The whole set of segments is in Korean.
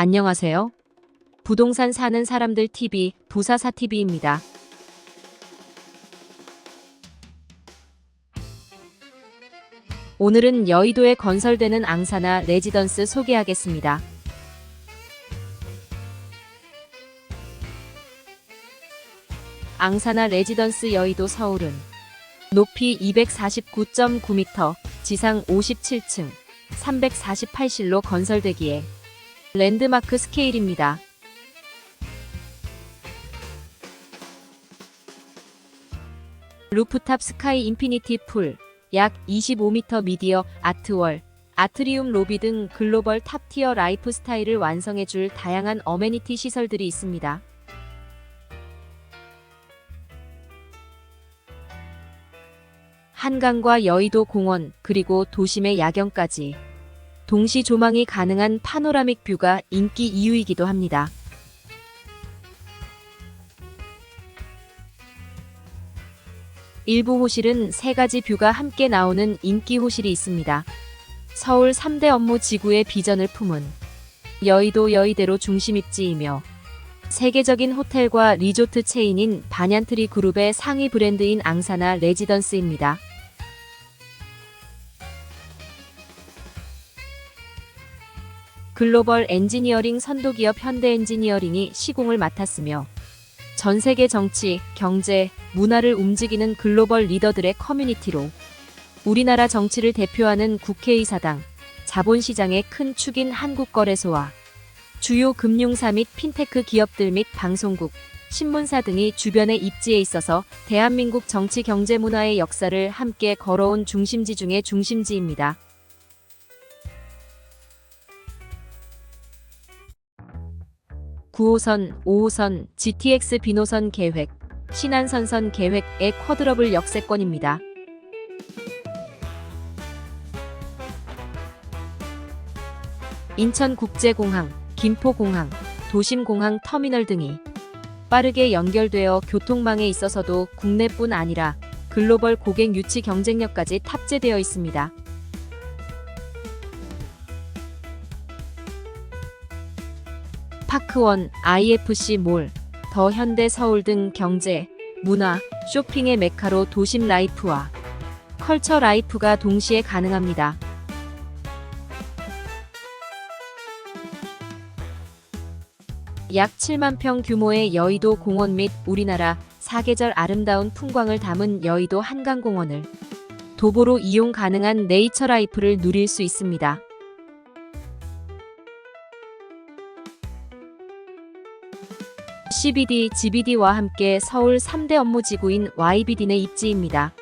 안녕하세요. 부동산 사는 사람들 TV 부사사 TV입니다. 오늘은 여의도에 건설되는 앙사나 레지던스 소개하겠습니다. 앙사나 레지던스 여의도 서울은 높이 249.9m, 지상 57층, 348실로 건설되기에 랜드마크 스케일입니다. 루프탑 스카이 인피니티 풀, 약 25m 미디어 아트월, 아트리움 로비 등 글로벌 탑티어 라이프 스타일을 완성해줄 다양한 어메니티 시설들이 있습니다. 한강과 여의도 공원, 그리고 도심의 야경까지 동시 조망이 가능한 파노라믹 뷰가 인기 이유이기도 합니다. 일부 호실은 세 가지 뷰가 함께 나오는 인기 호실이 있습니다. 서울 3대 업무 지구의 비전을 품은 여의도 여의대로 중심 입지이며 세계적인 호텔과 리조트 체인인 반얀트리 그룹의 상위 브랜드인 앙사나 레지던스입니다. 글로벌 엔지니어링 선도기업 현대엔지니어링이 시공을 맡았으며 전 세계 정치, 경제, 문화를 움직이는 글로벌 리더들의 커뮤니티로 우리나라 정치를 대표하는 국회의사당, 자본시장의 큰 축인 한국거래소와 주요 금융사 및 핀테크 기업들 및 방송국, 신문사 등이 주변에 입지에 있어서 대한민국 정치 경제 문화의 역사를 함께 걸어온 중심지 중의 중심지입니다. (9호선) (5호선) GTX 비노선 계획 신안선선 계획의 쿼드러블 역세권입니다. 인천국제공항, 김포공항, 도심공항 터미널 등이 빠르게 연결되어 교통망에 있어서도 국내뿐 아니라 글로벌 고객 유치 경쟁력까지 탑재되어 있습니다. 파크원, IFC 몰, 더 현대 서울 등 경제, 문화, 쇼핑의 메카로 도심 라이프와 컬처 라이프가 동시에 가능합니다. 약 7만 평 규모의 여의도 공원 및 우리나라 사계절 아름다운 풍광을 담은 여의도 한강공원을 도보로 이용 가능한 네이처 라이프를 누릴 수 있습니다. CBD, GBD와 함께 서울 3대 업무 지구인 YBD 내 입지입니다.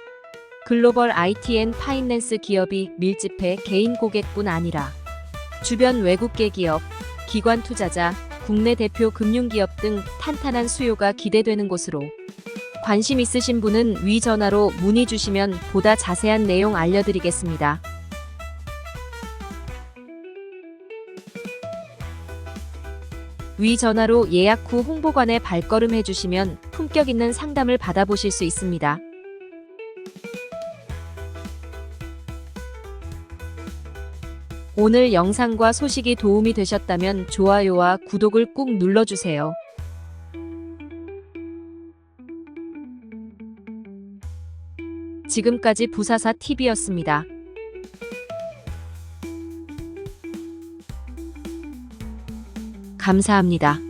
글로벌 ITN 파이낸스 기업이 밀집해 개인 고객뿐 아니라 주변 외국계 기업, 기관 투자자, 국내 대표 금융기업 등 탄탄한 수요가 기대되는 곳으로 관심 있으신 분은 위 전화로 문의 주시면 보다 자세한 내용 알려드리겠습니다. 위 전화로 예약 후 홍보관에 발걸음 해 주시면 품격 있는 상담을 받아보실 수 있습니다. 오늘 영상과 소식이 도움이 되셨다면 좋아요와 구독을 꾹 눌러주세요. 지금까지 부사사 TV였습니다. 감사합니다.